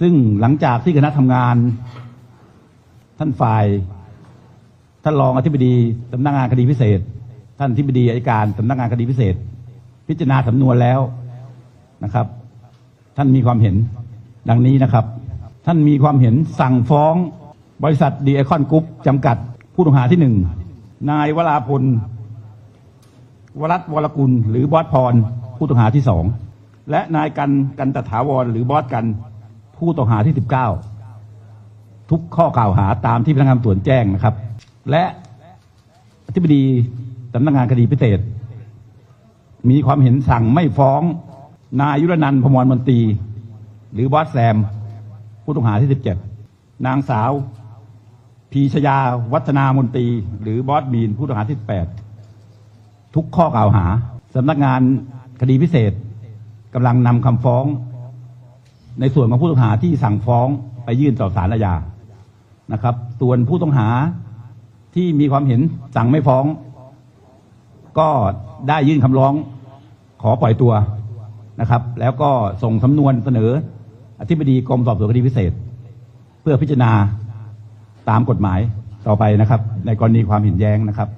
ซึ่งหลังจากที่คณะทำงาน ท่านฝ่าย ท่านรองอธิบดีสำนักงานคดีพิเศษ ท่านอธิบดีอัยการสำนักงานคดีพิเศษ พิจารณาสำนวนแล้วนะครับ ท่านมีความเห็นดังนี้นะครับ ท่านมีความเห็นสั่งฟ้องบริษัทดีไอคอนกรุ๊ปจำกัดผู้ต้องหาที่หนึ่งนายวราพลวรัตนวรกุล หรือบอสพรผู้ต้องหาที่สองและนายกันกันตถาวรหรือบอสกัน ผู้ต้องหาที่สิบเก้าทุกข้อกล่าวหาตามที่พนักงานสวนแจ้งนะครับ และอธิบดีสำนักงานคดีพิเศษ มีความเห็นสั่งไม่ฟ้อง นายยุรนันท์พมรมนตรี หรือบอสแซม ผู้ต้องหาที่สิบเจ็ดนางสาวพีชยาวัฒนามนตรี หรือบอสบีนผู้ต้องหาที่แปดทุกข้อกล่าวหาสำนักงานคดีพิเศษกำลังนำคำฟ้อง ในส่วนของผู้ต้องหาที่สั่งฟ้องไปยื่นต่อศาลอาญานะครับ ส่วนผู้ต้องหาที่มีความเห็นสั่งไม่ฟ้อง ก็ได้ยื่นคำร้องขอปล่อยตัวนะครับ แล้วก็ส่งสำนวนเสนออธิบดีกรมสอบสวนคดีพิเศษ เพื่อพิจารณาตามกฎหมายต่อไปนะครับ ในกรณีความเห็นแย้งนะครับ